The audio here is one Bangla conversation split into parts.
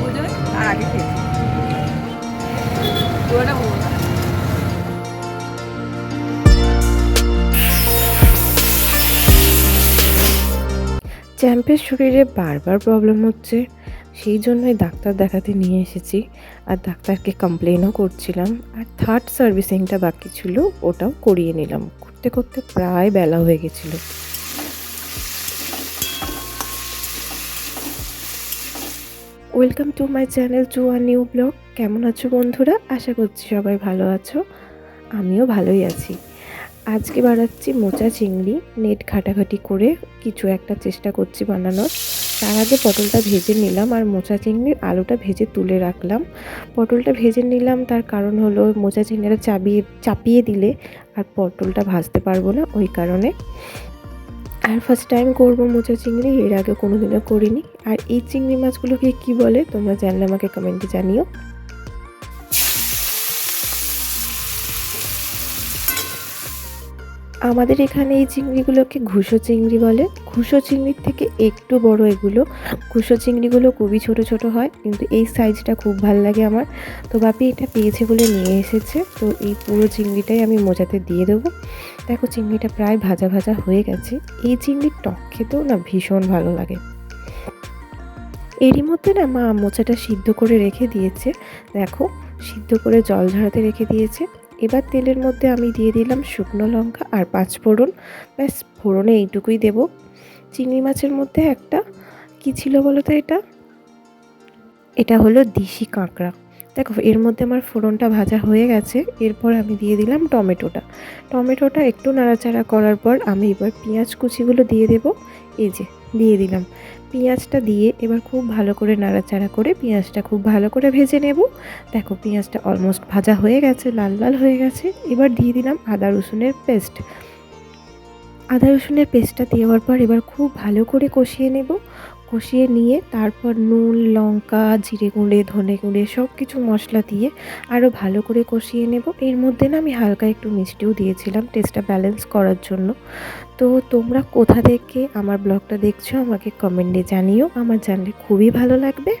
পুজোয় তার আগে খেয়েছি চ্যাম্পের শরীরে বারবার প্রবলেম হচ্ছে, সেই জন্যই ডাক্তার দেখাতে নিয়ে এসেছি। আর ডাক্তারকে কমপ্লেনও করছিলাম, আর থার্ড সার্ভিসিংটা বাকি ছিল, ওটাও করিয়ে নিলাম। করতে করতে প্রায় বেলা হয়ে গেছিল। Welcome to my channel to our new blog. কেমন আছো বন্ধুরা? আশা করছি সবাই ভালো আছো। আমিও ভালোই আছি। আজকে বানাচ্ছি মোচা চিংড়ি। নেট ঘাটাঘাটি করে কিছু একটা চেষ্টা করছি বানানোর। তার আগে পটলটা ভেজে নিলাম আর মোচা চিংড়ির আলুটা ভেজে তুলে রাখলাম। পটলটা ভেজে নিলাম, তার কারণ হলো মোচা চিংড়িটা চাবিয়ে, চাপিয়ে দিলে আর পটলটা ভাজতে পারব না ওই কারণে। আর ফার্স্ট টাইম করব মোচা চিংড়ি, এর আগে কোনো দিনও করিনি। আর এই চিংড়ি মাছগুলোকে কি বলে, তোমরা জানলে আমাকে কমেন্টে জানিও। আমাদের এখানে এই চিংড়িগুলোকে ঘুষো চিংড়ি বলে। ঘুষো চিংড়ির থেকে একটু বড় এগুলো। ঘুষো চিংড়িগুলো খুবই ছোট ছোট হয়, কিন্তু এই সাইজটা খুব ভালো লাগে আমার। তো বাপি এটা পেয়েছে বলে নিয়ে এসেছে। তো এই পুরো চিংড়িটাই আমি মোজাতে দিয়ে দেবো। দেখো চিংড়িটা প্রায় ভাজা ভাজা হয়ে গেছে। এই চিংড়ির টক খেতেও না ভীষণ ভালো লাগে। এরই মধ্যে না মা মোচাটা সিদ্ধ করে রেখে দিয়েছে। দেখো, সিদ্ধ করে জল ঝরাতে রেখে দিয়েছে। এবার তেলের মধ্যে আমি দিয়ে দিলাম শুকনো লঙ্কা আর পাঁচ ফোড়ন ব্যাস, ফোড়নে এইটুকুই দেব। চিংড়ি মাছের মধ্যে একটা। কি ছিল বলো তো এটা? এটা হলো দিশি কাঁকড়া। দেখো, এর মধ্যে আমার ফোড়নটা ভাজা হয়ে গেছে। এরপর আমি দিয়ে দিলাম টমেটোটা। টমেটোটা একটু নাড়াচাড়া করার পর আমি এবার পেঁয়াজ কুচিগুলো দিয়ে দেব। এই যে, দিয়ে দিলাম। পেঁয়াজটা দিয়ে এবার খুব ভালো করে নাড়াচাড়া করে পেঁয়াজটা খুব ভালো করে ভেজে নেব। দেখো, পেঁয়াজটা অলমোস্ট ভাজা হয়ে গেছে, লাল লাল হয়ে গেছে। এবার দিয়ে দিলাম আদা রসুনের পেস্ট আদা রসুনের পেস্টটা দেওয়ার পর এবার খুব ভালো করে কষিয়ে নেব। কষিয়ে নিয়ে তারপর নুন, লঙ্কা, জিরে গুঁড়ে, ধনে গুঁড়ে সব কিছু মশলা দিয়ে আরও ভালো করে কষিয়ে নেব। এর মধ্যে না আমি হালকা একটু মিষ্টিও দিয়েছিলাম টেস্টটা ব্যালেন্স করার জন্য। তো তোমরা কোথা থেকে আমার ব্লগটা দেখছ আমাকে কমেন্টে জানিও। আমার জানলে খুবই ভালো লাগবে।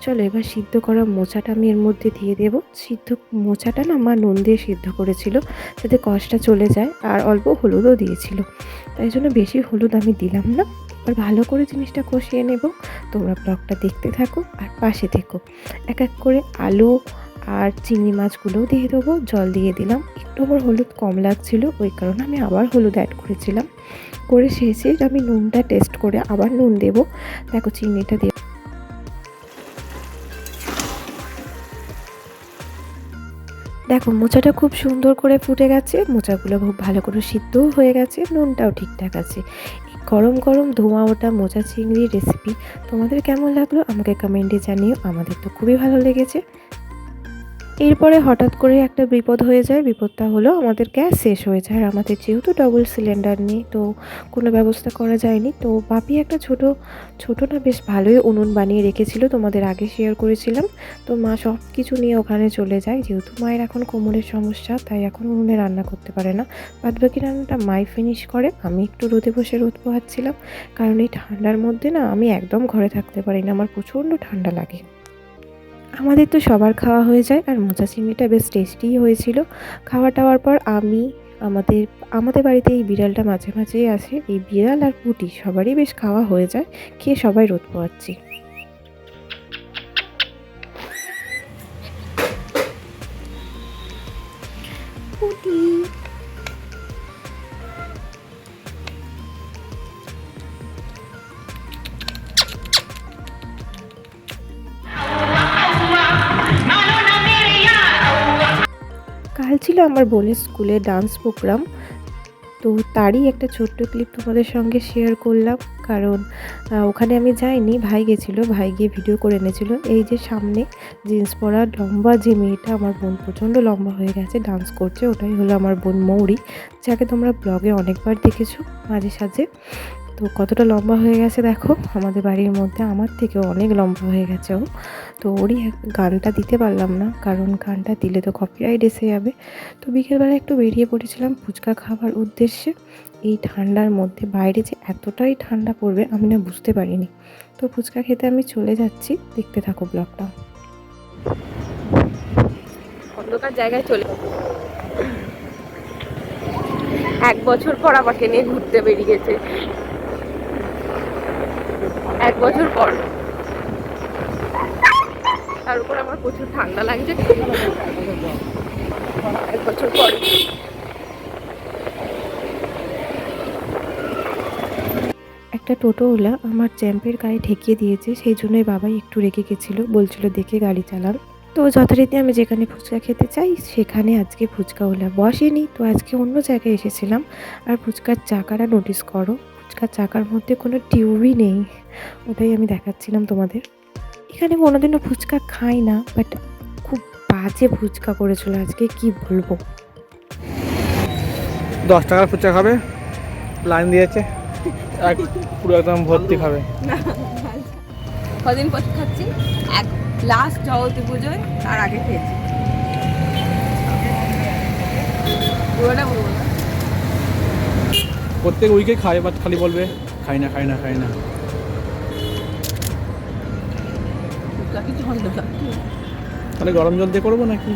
চলো এবার সিদ্ধ করা মোচাটা আমি এর মধ্যে দিয়ে দেব। সিদ্ধ মোচাটা না আমার নুন দিয়ে সিদ্ধ করেছিল যাতে কষটা চলে যায় আর অল্প হলুদও দিয়েছিল। তাই জন্য বেশি হলুদ আমি দিলাম না। আর ভালো করে জিনিসটা কষিয়ে নেব। তোমরা ব্লগটা দেখতে থাকো আর পাশে থেকো। এক এক করে আলু আর চিংড়ি মাছগুলোও দিয়ে দেবো। জল দিয়ে দিলাম। একটু আমার হলুদ কম লাগছিল, ওই কারণে আমি আবার হলুদ অ্যাড করেছিলাম। করে শেষে আমি নুনটা টেস্ট করে আবার নুন দেবো। দেখো চিংড়িটা দিয়ে দেখো, মোচাটা খুব সুন্দর করে ফুটে গেছে, মোচাগুলো খুব ভালো করে সিদ্ধও হয়ে গেছে, নুনটাও ঠিকঠাক আছে। গরম গরম ধোঁয়া ওটা মোচা চিংড়ির রেসিপি তোমাদের কেমন লাগল আমাকে কমেন্টে জানিও, আমাদের তো খুবই ভালো লেগেছে। এরপরে হঠাৎ করে একটা বিপদ হয়ে যায়। বিপদটা হলো আমাদের গ্যাস শেষ হয়ে যায়। আর আমাদের যেহেতু ডবল সিলিন্ডার নেই তো কোনো ব্যবস্থা করা যায়নি। তো বাপি একটা ছোট ছোট না বেশ ভালোই উনুন বানিয়ে রেখেছিল। তোমাদের আগে শেয়ার করেছিলাম। তো মা সব কিছু নিয়ে ওখানে চলে যায়। যেহেতু মায়ের এখন কোমরের সমস্যা, তাই এখন উনুনে রান্না করতে পারে না। বাদবাকি রান্নাটা মাই ফিনিশ করে। আমি একটু রোদে বসে রোদ পোহাচ্ছিলাম। কারণ এই ঠান্ডার মধ্যে না আমি একদম ঘরে থাকতে পারি না। আমার প্রচণ্ড ঠান্ডা লাগে। আমাদের তো সবার খাওয়া হয়ে যায়, আর মোচা চিংড়িটা বেশ টেস্টিই হয়েছিল। খাওয়া টাওয়ার পর আমি, আমাদের আমাদের বাড়িতে এই বিড়ালটা মাঝে মাঝেই আসে। এই বিড়াল আর পুটি সবারই বেশ খাওয়া হয়ে যায়, খেয়ে সবাই রোদ পোয়াচ্ছি কাল ছিল আমার বোনের স্কুলে ডান্স প্রোগ্রাম তো তারই একটা ছোট্ট ক্লিপ তোমাদের সঙ্গে শেয়ার করলাম। কারণ ওখানে আমি যাইনি, ভাই গেছিল, ভাই গিয়ে ভিডিও করে এনেছিল। এই যে সামনে জিন্স পরা লম্বা যে মেয়েটা আমার বোন, প্রচণ্ড লম্বা হয়ে গেছে ডান্স করছে, ওটাই হলো আমার বোন মৌরি, যাকে তোমরা ব্লগে অনেকবার দেখেছ মাঝে সাঝে। তো কতটা লম্বা হয়ে গেছে দেখো, আমাদের বাড়ির মধ্যে আমার থেকে অনেক লম্বা হয়ে গেছে ও। তো ওরই গানটা দিতে পারলাম না, কারণ গানটা দিলে তো কপিরাইট এসে যাবে। তো বিকেলবেলা একটু বেরিয়ে পড়েছিলাম ফুচকা খাবার উদ্দেশ্যে। এই ঠান্ডার মধ্যে বাইরে যে এতটাই ঠান্ডা পড়বে আমি না বুঝতে পারিনি। তো ফুচকা খেতে আমি চলে যাচ্ছি, দেখতে থাকো ব্লগটা। অন্ধকার জায়গায় চলে এক বছর পর আমাকে নিয়ে ঘুরতে বেরিয়েছে এক বছর পর। তার উপর আমার প্রচুর ঠান্ডা লাগছে। এক বছর পর। একটা টোটোওয়ালা আমার চ্যাম্পের গায়ে ঠেকিয়ে দিয়েছে, সেই জন্যই বাবাই একটু রেগে গেছিল, বলছিল, দেখে গাড়ি চালান তো যথারীতি আমি যেখানে ফুচকা খেতে চাই, সেখানে আজকে ফুচকাওয়ালা বসেনি। তো আজকে অন্য জায়গায় এসেছিলাম, আর ফুচকার চাকাটা নোটিস করো। ফুচকার চাকার মধ্যে কোনো টিউবই নেই। ওটাই আমি দেখাচ্ছিলাম তোমাদের। এখানে কোনোদিনও ফুচকা খাই না বাট খুব বাজে ফুচকা করেছিল আজকে কি বলব? দশ টাকার ফুচকা খাবে লাইন দিয়েছে এক পুরো একদম ভর্তি খাবে। কদিন পর খাচ্ছি এক লাস্ট জগতী পুজোয় তার আগে খেয়েছি। পুরোটা বলব। প্রত্যেক উইকে খায় বাট খালি বলবে? খাই না খাই না খাই না। কিছু হল না। তাহলে গরম জল দিয়ে করব নাকি?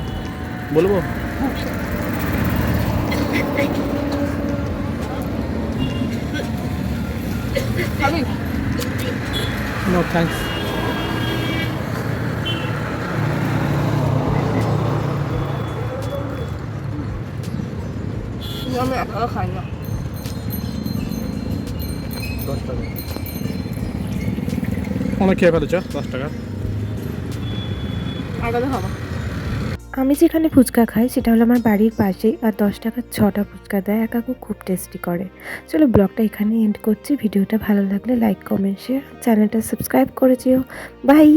বলব? থ্যাঙ্কস আমি একা খাই না। দশ টাকা। অনেক খেয়ে ফেলেছ? দশ টাকা। আলাদা আমি যেখানে ফুচকা খাই সেটা হলো আমার বাড়ির পাশেই আর দশ টাকার ছটা ফুচকা দেয়। একাকু কাকু খুব টেস্টি করে। চলো ব্লগটা এখানে এন্ড করছি। ভিডিওটা ভালো লাগলে লাইক কমেন্ট শেয়ার চ্যানেলটা সাবস্ক্রাইব করেছিও বাই